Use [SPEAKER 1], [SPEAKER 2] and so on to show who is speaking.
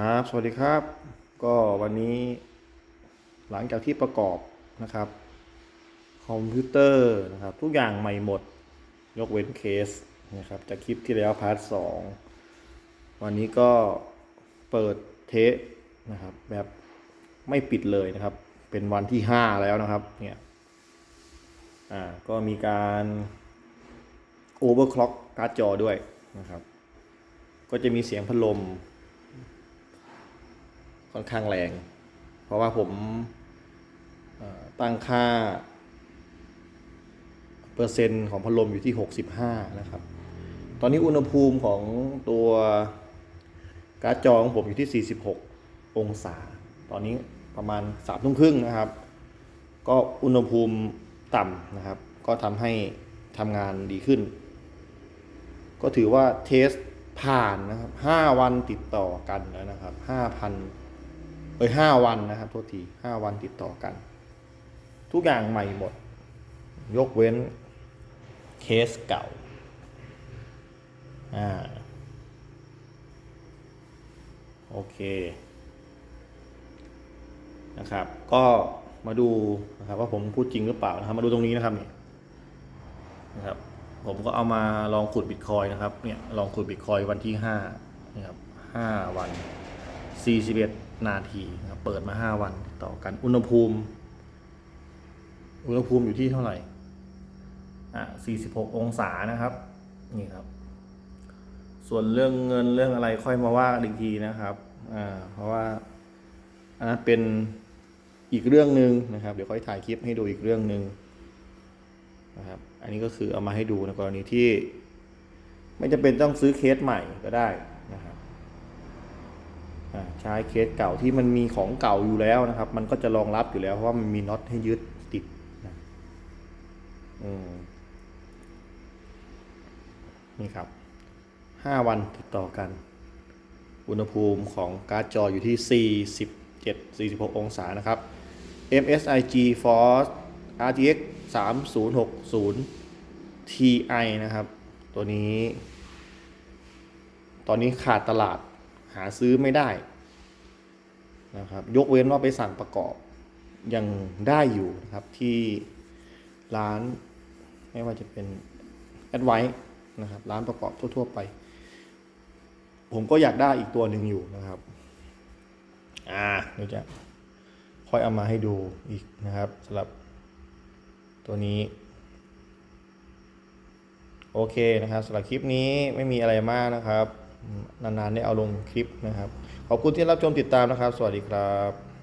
[SPEAKER 1] ครับ สวัสดีครับ ก็วันนี้หลังจากที่ประกอบนะครับ คอมพิวเตอร์นะครับ ทุกอย่างใหม่หมด ยกเว้นเคสนะครับจากคลิปที่แล้วพาร์ทสองวันนี้ก็เปิดเทสนะครับ แบบไม่ปิดเลยนะครับ เป็นวันที่ห้าแล้วนะครับเนี่ยอ่าก็มีการโอเวอร์คล็อกการ์ดจอด้วยนะครับ ก็จะมีเสียงพัดลม ค่อนข้างแรง เพราะว่าผมตั้งค่า เปอร์เซ็นต์ของพัดลมอยู่ที่ 65 นะครับ ตอนนี้อุณหภูมิของตัวการ์ดจอของผมอยู่ที่ 46 องศา ตอนนี้ประมาณ3ทุ่มครึ่งนะครับ ก็อุณหภูมิต่ำนะครับ ก็ทำให้ทำงานดีขึ้น ก็ถือว่าเทสผ่านนะครับ 5 วันติดต่อกันแล้วนะครับ 5,000 เอ้ยห้าวันนะครับโทษทีห้าวันติดต่อกัน ทุกอย่างใหม่หมด ยกเว้นเคสเก่าอ่าโอเคนะครับ ก็มาดูนะครับว่าผมพูดจริงหรือเปล่านะครับ มาดูตรงนี้นะครับนี่นะครับ ผมก็เอามาลองขุดบิตคอยนะครับเนี่ยลองขุดบิตคอยวันที่ห้านะครับห้าวัน 41 นาทีนะครับเปิดมา 5 วันต่อกันอุณหภูมิ อุณหภูมิอยู่ที่เท่าไหร่อะ46 องศานะครับ นี่ครับ ส่วนเรื่องเงินเรื่องอะไรค่อยมาว่ากันอีกทีนะครับอ่าเพราะว่าอันนั้นเป็นอีกเรื่องหนึ่งนะครับ เดี๋ยวค่อยถ่ายคลิปให้ดูอีกเรื่องหนึ่งนะครับ อันนี้ก็คือเอามาให้ดูในกรณีที่ ไม่จำเป็นต้องซื้อเคสใหม่ก็ได้ ใช้เคสเก่าที่มันมีของเก่าอยู่แล้วนะครับ มันก็จะรองรับอยู่แล้วเพราะว่ามันมีน็อตให้ยึดติดนะนี่ครับห้าวันติดต่อกัน อุณหภูมิของการ์ดจออยู่ที่ 47 46 องศานะครับ MSI GeForce RTX 3060 Ti นะครับ ตัวนี้ ตอนนี้ขาดตลาด หาซื้อไม่ได้นะครับยกเว้นว่าไปสั่งประกอบยังได้อยู่นะครับที่ร้านไม่ว่าจะเป็นแอดไวนะครับร้านประกอบทั่ว ๆ ไป ผมก็อยากได้อีกตัวหนึ่งอยู่นะครับอ่าเดี๋ยวจะค่อยเอามาให้ดูอีกนะครับสำหรับตัวนี้ โอเคนะครับสำหรับคลิปนี้ไม่มีอะไรมากนะครับ นานๆได้เอาลงคลิปนะครับ ขอบคุณที่รับชมติดตามนะครับ สวัสดีครับ